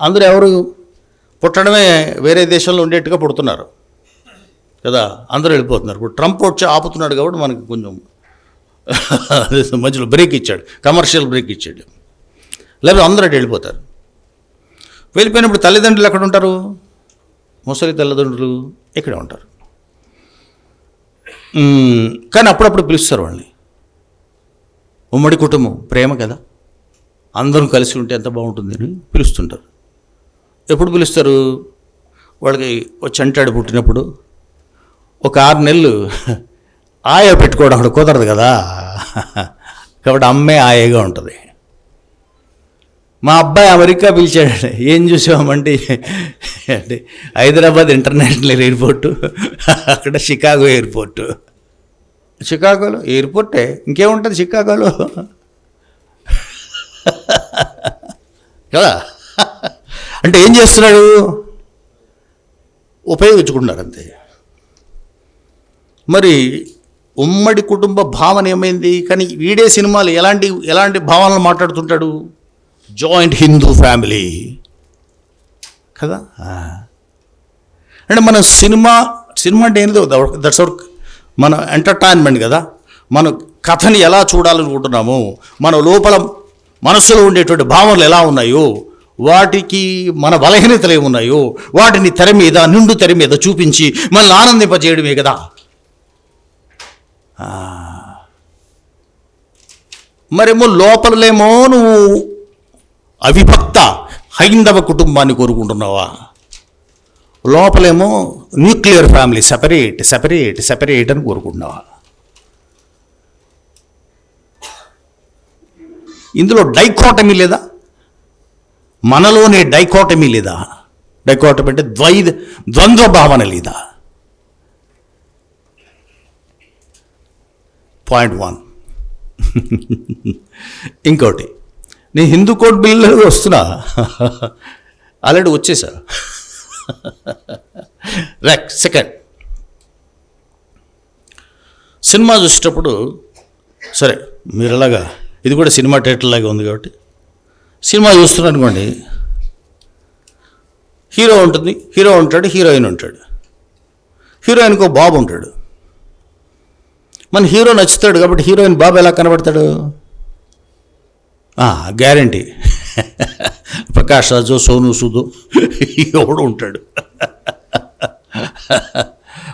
అందరూ ఎవరు పుట్టడమే వేరే దేశంలో ఉండేట్టుగా పుడుతున్నారు. కదా? అందరూ వెళ్ళిపోతున్నారు. ఇప్పుడు ట్రంప్ వచ్చి ఆపుతున్నాడు కాబట్టి మనకి కొంచెం మధ్యలో బ్రేక్ ఇచ్చాడు. కమర్షియల్ బ్రేక్ ఇచ్చాడు. లేకపోతే అందరూ అటు వెళ్ళిపోతారు. వెళ్ళిపోయినప్పుడు తల్లిదండ్రులు ఎక్కడ ఉంటారు? ముసలి తల్లిదండ్రులు ఇక్కడే ఉంటారు. కానీ అప్పుడప్పుడు పిలుస్తారు వాళ్ళని. ఉమ్మడి కుటుంబం ప్రేమ కదా? అందరం కలిసి ఉంటే ఎంత బాగుంటుందని పిలుస్తుంటారు. ఎప్పుడు పిలుస్తారు? వాళ్ళకి ఒక చంటాడు పుట్టినప్పుడు. ఒక ఆరు నెలలు ఆయ పెట్టుకోవడం అక్కడ కుదరదు కదా. కాబట్టి అమ్మే ఆయేగా ఉంటుంది. మా అబ్బాయి అమెరికా పిలిచాడు. ఏం చూసామంటే అంటే హైదరాబాద్ ఇంటర్నేషనల్ ఎయిర్పోర్టు అక్కడ షికాగో ఎయిర్పోర్టు. షికాగోలో ఎయిర్పోర్టే? ఇంకేముంటుంది షికాగోలో కదా? అంటే ఏం చేస్తున్నాడు? ఉపయోగించుకుంటున్నారు అంతే. మరి ఉమ్మడి కుటుంబ భావన ఏమైంది? కానీ వీడే సినిమాలు ఎలాంటి ఎలాంటి భావనలు మాట్లాడుతుంటాడు? Joint Hindu family. కదా? అంటే మన సినిమా సినిమా అంటే ఏందో? దట్స్ అవర్ మన ఎంటర్టైన్మెంట్ కదా? మన కథని ఎలా చూడాలనుకుంటున్నాము? మన లోపల మనసులో ఉండేటువంటి భావనలు ఎలా ఉన్నాయో? వాటికి మన బలహీనతలు ఏమున్నాయో వాటిని తెర మీద నిండు తెర మీద చూపించి మనల్ని ఆనందింపజేయడమే కదా. మరేమో లోపలలేమో నువ్వు అవిభక్త హైందవ కుటుంబాన్ని కోరుకుంటున్నావా? లోపలేమో nuclear family separate separate separate అని కోరుకుంటున్నావా? ఇందులో డైకోటమీ లేదా? మనలోనే డైకోటమీ లేదా? డైకోటమీ అంటే ద్వై ద్వంద్వ భావన లేదా? Point one. ఇంకోటి నేను హిందూ కోడ్ బిల్లు వస్తున్నా? ఆల్రెడీ వచ్చేసా? Right second. సినిమా చూసేటప్పుడు సరే మీరు ఎలాగా? ఇది కూడా సినిమా థియేటర్ లాగా ఉంది కాబట్టి. సినిమా చూస్తున్నారు అనుకోండి. హీరో ఉంటుంది హీరో ఉంటాడు హీరోయిన్ ఉంటాడు. హీరోయిన్కి ఒక బాబు ఉంటాడు. మన హీరో నచ్చుతాడు కాబట్టి హీరోయిన్ బాబు ఎలా కనబడతాడు? గ్యారంటీ. ప్రకాష్ రాజు సోను సూదు ఎవడు ఉంటాడు.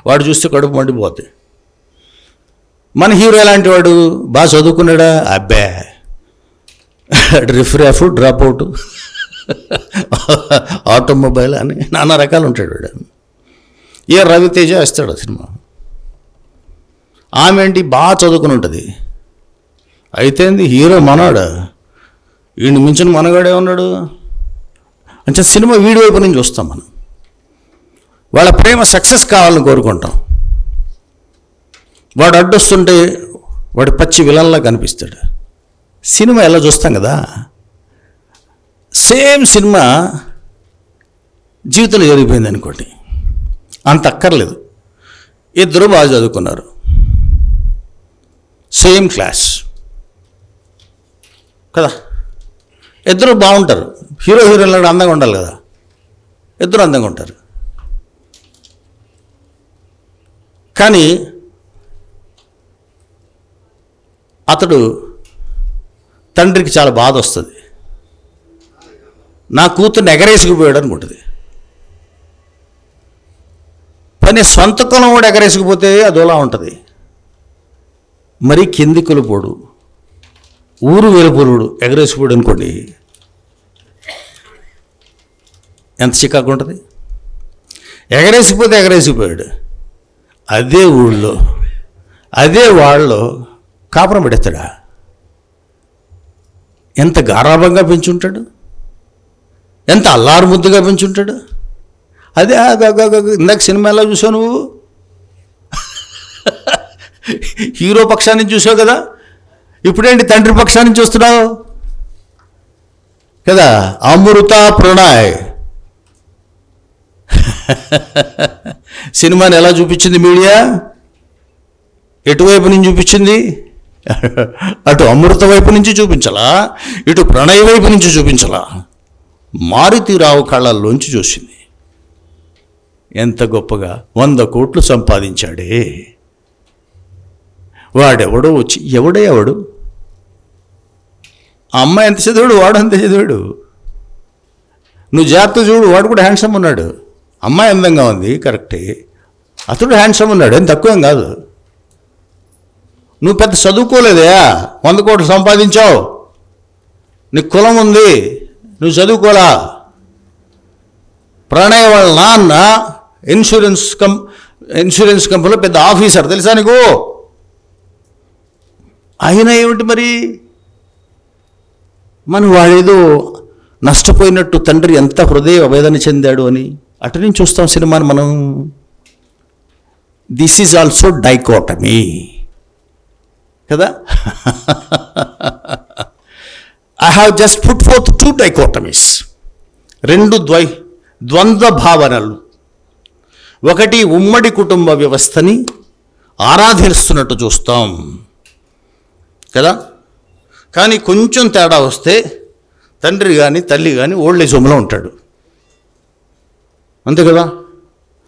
వాడు చూస్తే కడుపు మండిపోద్ది. మన హీరో ఎలాంటి వాడు? బాగా చదువుకున్నాడా? అబ్బే. రిఫ్రాఫ్ డ్రాప్ అవుట్ ఆటోమొబైల్ అని నానా రకాలు ఉంటాడు వాడు. ఏ రవితేజ వేస్తాడు సినిమా. ఆమె ఏంటి బాగా చదువుకుని ఉంటుంది. అయితే ఏంది హీరో మనవాడు వీడిని మించిన మనగాడే ఉన్నాడు. అంటే సినిమా వీడి వైపు నుంచి చూస్తాం మనం. వాళ్ళ ప్రేమ సక్సెస్ కావాలని కోరుకుంటాం. వాడు అడ్డొస్తుంటే వాడు పచ్చి విలన్లా కనిపిస్తాడు. సినిమా ఎలా చూస్తాం కదా? సేమ్ సినిమా జీవితంలో జరిగిపోయింది అనుకోండి. అంత అక్కర్లేదు. ఇద్దరు బాగా చదువుకున్నారు. Same class. కదా? ఇద్దరు బాగుంటారు. హీరో హీరోయిన్లు అందంగా ఉండాలి కదా? ఇద్దరు అందంగా ఉంటారు. కానీ అతడు తండ్రికి చాలా బాధ వస్తుంది. నా కూతుర్ని ఎగరేసుకుపోయాడు అనుకుంటుంది పని సొంత కులం కూడా ఎగరేసుకుపోతే అదోలా ఉంటుంది. మరీ కింది కులపోడు ఊరు వెలుపురుడు ఎగరేసిపోడు అనుకోండి ఎంత చికాకు ఉంటుంది? ఎగరేసిపోతే ఎగరేసిపోయాడు అదే ఊళ్ళో అదే వాళ్ళలో కాపురం పెడతాడా ఎంత గారాభంగా పెంచుంటాడు? ఎంత అల్లారు ముద్దుగా పెంచుంటాడు? అదే ఇందాక సినిమా ఎలా చూసావు నువ్వు? హీరో పక్షాన్ని చూసావు కదా? ఇప్పుడేంటి తండ్రి పక్షాన్ని చూస్తున్నావు? కదా? అమృత ప్రణాయ్. సినిమాని ఎలా చూపించింది మీడియా? ఎటువైపు నుంచి చూపించింది? అటు అమృత వైపు నుంచి చూపించాలా ఇటు ప్రణయ వైపు నుంచి చూపించాలా. మారుతిరావు కళ్ళల్లోంచి చూసింది. ఎంత గొప్పగా వంద కోట్లు సంపాదించాడే. వాడెవడో వచ్చి ఎవడే ఎవడు? అమ్మ అమ్మాయి ఎంత చదివాడు వాడు అంత చదివాడు? నువ్వు జాగ్రత్త చూడు వాడు కూడా హ్యాండ్సమ్ ఉన్నాడు. అమ్మాయి అందంగా ఉంది కరెక్టే. అతడు హ్యాండ్సమ్ ఉన్నాడు ఏం తక్కువేం కాదు. నువ్వు పెద్ద చదువుకోలేదే? వంద కోట్లు సంపాదించావు. నీకు కులం ఉంది. నువ్వు చదువుకోలా. ప్రణయ్ వాళ్ళ నాన్న ఇన్సూరెన్స్ కం ఇన్సూరెన్స్ కంపెనీలో పెద్ద ఆఫీసర్. తెలుసా నీకు? ఆయన ఏమిటి మరి? మన వాడేదో నష్టపోయినట్టు తండ్రి ఎంత హృదయ వేదన చెందాడు అని. అటు నుంచి చూస్తాం సినిమాని మనం. దిస్ ఈజ్ ఆల్సో డైకోటమీ కదా? I have just put forth two dichotomies రెండు ద్వై ద్వంద్వ భావనలు. ఒకటి ఉమ్మడి కుటుంబ వ్యవస్థని ఆరాధిస్తున్నట్టు చూస్తాం. కదా? కానీ కొంచెం తేడా వస్తే తండ్రి కానీ తల్లి కానీ ఓల్డ్ ఏజ్ హోమ్లో ఉంటాడు. అంతే కదా?